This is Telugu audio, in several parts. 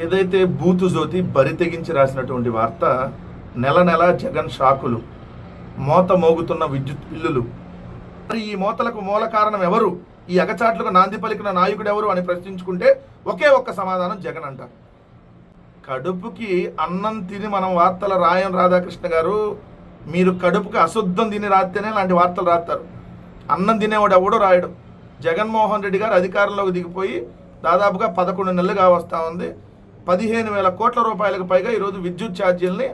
ఏదైతే బూతు జ్యోతి బరి తెగించి రాసినటువంటి వార్త నెల నెల జగన్ షాకులు మోత మోగుతున్న విద్యుత్ బిల్లులు. మరి ఈ మోతలకు మూల కారణం ఎవరు? ఈ అగచాట్లకు నాంది పలికిన నాయకుడు ఎవరు అని ప్రశ్నించుకుంటే ఒకే ఒక్క సమాధానం జగన్ అంట. కడుపుకి అన్నం తిని మనం వార్తలు రాయం రాధాకృష్ణ గారు మీరు కడుపుకి అశుద్ధం తిని రాస్తేనే లాంటి వార్తలు రాస్తారు. అన్నం తినేవాడు ఎవడో రాయడు. జగన్మోహన్ రెడ్డి గారు అధికారంలోకి దిగిపోయి దాదాపుగా పదకొండు నెలలుగా వస్తూ ఉంది. పదిహేను వేల కోట్ల రూపాయలకు పైగా ఈరోజు విద్యుత్ ఛార్జీలని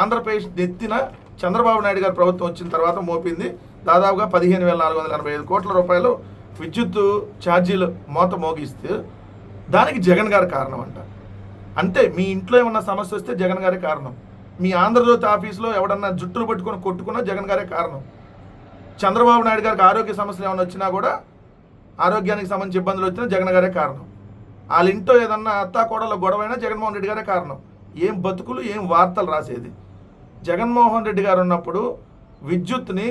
ఆంధ్రప్రదేశ్ నెత్తిన చంద్రబాబు నాయుడు గారి ప్రభుత్వం వచ్చిన తర్వాత మోపింది. దాదాపుగా పదిహేను వేల నాలుగు వందల ఎనభై ఐదు కోట్ల రూపాయలు విద్యుత్ ఛార్జీలు మోత మోగిస్తే దానికి జగన్ గారు కారణం అంట అంటే మీ ఇంట్లో ఏమన్నా సమస్య వస్తే జగన్ గారే కారణం. మీ ఆంధ్రజ్యోతి ఆఫీస్లో ఎవడన్నా జుట్టులు పట్టుకొని కొట్టుకున్నా జగన్ గారే కారణం. చంద్రబాబు నాయుడు గారికి ఆరోగ్య సమస్యలు ఏమైనా వచ్చినా కూడా ఆరోగ్యానికి సంబంధించి ఇబ్బందులు వచ్చినా జగన్ గారే కారణం. వాళ్ళ ఇంట్లో ఏదన్నా అత్త కోడల గొడవైనా జగన్మోహన్ రెడ్డి గారే కారణం. ఏం బతుకులు ఏం వార్తలు రాసేది? జగన్మోహన్ రెడ్డి గారు ఉన్నప్పుడు విద్యుత్ని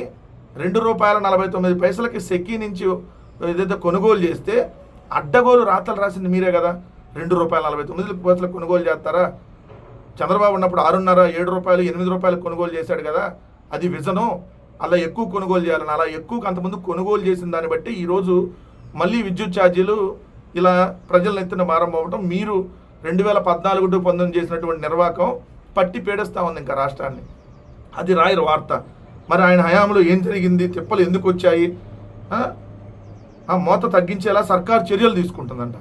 రెండు రూపాయల నలభై తొమ్మిది పైసలకి సెక్కీ నుంచి ఏదైతే కొనుగోలు చేస్తే అడ్డగోలు రాతలు రాసింది మీరే కదా. రెండు రూపాయల నలభై తొమ్మిది పైసలకు కొనుగోలు చేస్తారా? చంద్రబాబు ఉన్నప్పుడు ఆరున్నర ఏడు రూపాయలు ఎనిమిది రూపాయలు కొనుగోలు చేశాడు కదా. అది విజను. అలా ఎక్కువ కొనుగోలు చేయాలని అలా ఎక్కువ అంతకుముందు కొనుగోలు చేసిన దాన్ని బట్టి ఈరోజు మళ్ళీ విద్యుత్ ఛార్జీలు ఇలా ప్రజల ఎత్తున భారం అవ్వటం మీరు రెండు వేల పద్నాలుగు టు పంతొమ్మిది చేసినటువంటి నిర్వాహకం పట్టి పీడిస్తూ ఉంది ఇంకా రాష్ట్రాన్ని. అది రాయరు వార్త. మరి ఆయన హయాంలో ఏం జరిగింది తిప్పలు ఎందుకు వచ్చాయి? ఆ? మోత తగ్గించేలా సర్కారు చర్యలు తీసుకుంటుందంట.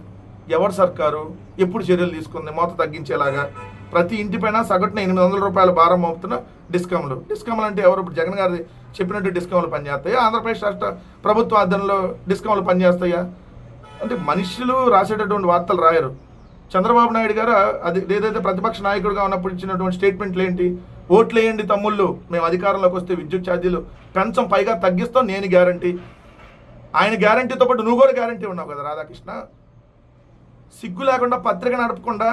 ఎవరు సర్కారు? ఎప్పుడు చర్యలు తీసుకుంది? మోత తగ్గించేలాగా. ప్రతి ఇంటిపైన సగటున ఎనిమిది వందల రూపాయల భారం మోపుతున్న డిస్కౌంట్లు డిస్కౌంట్లు అంటే ఎవరు? ఇప్పుడు జగన్ గారి చెప్పినట్టు డిస్కౌంట్లు పనిచేస్తాయా? ఆంధ్రప్రదేశ్ రాష్ట్ర ప్రభుత్వ ఆధ్వర్యంలో డిస్కౌంట్లు పనిచేస్తాయా? అంటే మనుషులు రాసేటటువంటి వార్తలు రాయరు. చంద్రబాబు నాయుడు గారు అది ఏదైతే ప్రతిపక్ష నాయకుడిగా ఉన్నప్పుడు ఇచ్చినటువంటి స్టేట్మెంట్లు ఏంటి? ఓట్లు వేయండి తమ్ముళ్ళు మేము అధికారంలోకి వస్తే విద్యుత్ ఛార్జీలు పెంచం పైగా తగ్గిస్తాం నేను గ్యారంటీ. ఆయన గ్యారంటీతో పాటు నువ్వు కూడా గ్యారంటీ ఉన్నావు కదా రాధాకృష్ణ. సిగ్గు లేకుండా పత్రిక నడపకుండా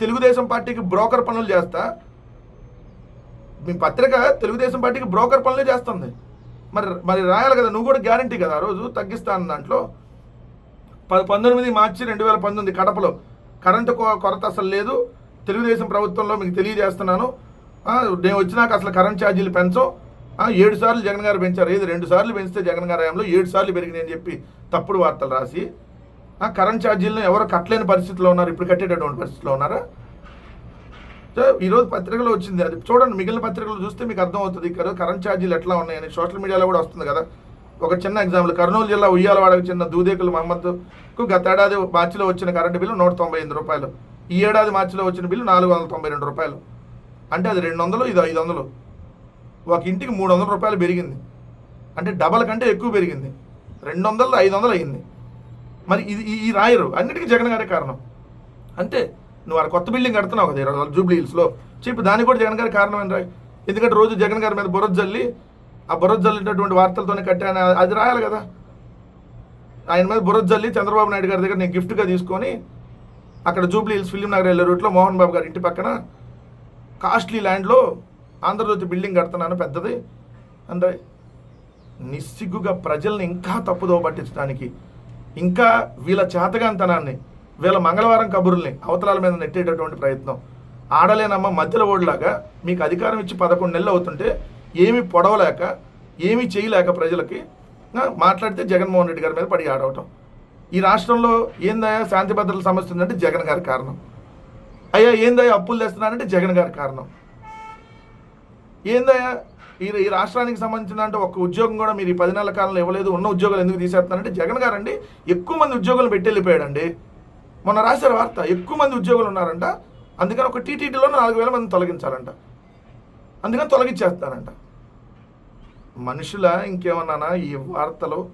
తెలుగుదేశం పార్టీకి బ్రోకర్ పనులు చేస్తా. మీ పత్రిక తెలుగుదేశం పార్టీకి బ్రోకర్ పనులు చేస్తుంది. మరి మరి రాయాలి కదా నువ్వు కూడా గ్యారంటీ కదా ఆ రోజు తగ్గిస్తాను దాంట్లో. పంతొమ్మిది మార్చి రెండు వేల పంతొమ్మిది కడపలో కరెంటు కొ- కొరత అసలు లేదు. తెలుగుదేశం ప్రభుత్వంలో మీకు తెలియజేస్తున్నాను. నేను వచ్చినాక అసలు కరెంట్ ఛార్జీలు పెంచం. ఏడు సార్లు జగన్ గారు పెంచారు. ఏది రెండు సార్లు పెంచితే జగన్ గారు హయాంలో ఏడు సార్లు పెరిగినాయి అని చెప్పి తప్పుడు వార్తలు రాసి ఆ, కరెంట్ ఛార్జీలను ఎవరు కట్టలేని పరిస్థితిలో ఉన్నారు. ఇప్పుడు కట్టేటటువంటి పరిస్థితిలో ఉన్నారా. ఈరోజు పత్రికలో వచ్చింది. అది చూడండి మిగిలిన పత్రికలు చూస్తే మీకు అర్థమవుతుంది. ఇక్కడ కరెంట్ ఛార్జీలు ఎట్లా ఉన్నాయని. సోషల్ మీడియాలో కూడా వస్తుంది కదా. ఒక చిన్న ఎగ్జాంపుల్ కర్నూలు జిల్లా ఉయ్యాలవాడకు చిన్న దూదేకులు మహమ్మద్కు గత ఏడాది మార్చిలో వచ్చిన కరెంటు బిల్లు నూట తొంభై ఎనిమిది రూపాయలు. ఈ ఏడాది మార్చిలో వచ్చిన బిల్లు నాలుగు వందల తొంభై రెండు రూపాయలు. అంటే అది రెండు వందలు ఇది ఐదు వందలు. ఒక ఇంటికి మూడు వందల రూపాయలు పెరిగింది. అంటే డబల్ కంటే ఎక్కువ పెరిగింది. రెండు వందలు ఐదు వందలు అయింది. మరి ఇది ఈ- రాయరు అన్నిటికీ జగన్ గారే కారణం. అంతే నువ్వు ఆ కొత్త బిల్డింగ్ కడుతున్నావు కదా ఇరవై జూబ్లీ హిల్స్లో. చెప్పి దానికి కూడా జగన్ గారి కారణం ఏంటి ఎందుకంటే రోజు జగన్ గారి మీద బురద జల్లి ఆ బురద జల్లినటువంటి వార్తలతోనే కట్టాను. అది రాయాలి కదా. ఆయన మీద బురద జల్లి చంద్రబాబు నాయుడు గారి దగ్గర నేను గిఫ్ట్గా తీసుకొని అక్కడ జూబ్లీ హిల్స్ ఫిలిం నగర్ వెళ్ళే రూట్లో మోహన్ బాబు గారి ఇంటి పక్కన కాస్ట్లీ ల్యాండ్లో ఆంధ్రజ్యోతి బిల్డింగ్ కడుతున్నాను పెద్దది. అంటే నిస్సిగ్గుగా ప్రజల్ని ఇంకా తప్పుదోవ పట్టించడానికి ఇంకా వీళ్ళ చేతగాంతనాన్ని వీళ్ళ మంగళవారం కబుర్ల్ని అవతలాల మీద నెట్టేటటువంటి ప్రయత్నం. ఆడలేనమ్మ మధ్యలో ఓడిలాగా మీకు అధికారం ఇచ్చి పదకొండు నెలలు అవుతుంటే ఏమి పొడవలేక ఏమీ చేయలేక ప్రజలకి మాట్లాడితే జగన్మోహన్ రెడ్డి గారి మీద పడి ఆడవటం. ఈ రాష్ట్రంలో ఏందయ్యా శాంతి భద్రతల సమస్య ఉందంటే జగన్ గారి కారణం. అయ్యా ఏందయ్యా అప్పులు తెస్తున్నారంటే జగన్ గారి కారణం. ఏందయ్యా ఈ ఈ రాష్ట్రానికి సంబంధించిన అంటే ఒక ఉద్యోగం కూడా మీరు ఈ పది నెలల కాలంలో ఇవ్వలేదు ఉన్న ఉద్యోగాలు ఎందుకు తీసేస్తున్నారంటే జగన్ గారు అండి ఎక్కువ మంది ఉద్యోగులు పెట్టి వెళ్ళిపోయాడండి మొన్న రాశారు వార్త ఎక్కువ మంది ఉద్యోగులు ఉన్నారంట అందుకని ఒక టీటీడీలో నాలుగు వేల మంది తొలగించాలంట. అందుకని తొలగించేస్తారంట మనుషుల ఇంకేమన్నానా ఈ వార్తలు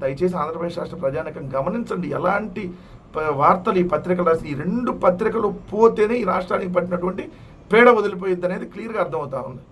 దయచేసి ఆంధ్రప్రదేశ్ రాష్ట్ర ప్రజానికం గమనించండి. ఎలాంటి ప- వార్తలు ఈ పత్రికలు రాసి ఈ రెండు పత్రికలు పోతేనే ఈ రాష్ట్రానికి పట్టినటువంటి పేడ వదిలిపోయిద్ది అనేది క్లియర్గా అర్థమవుతా ఉంది.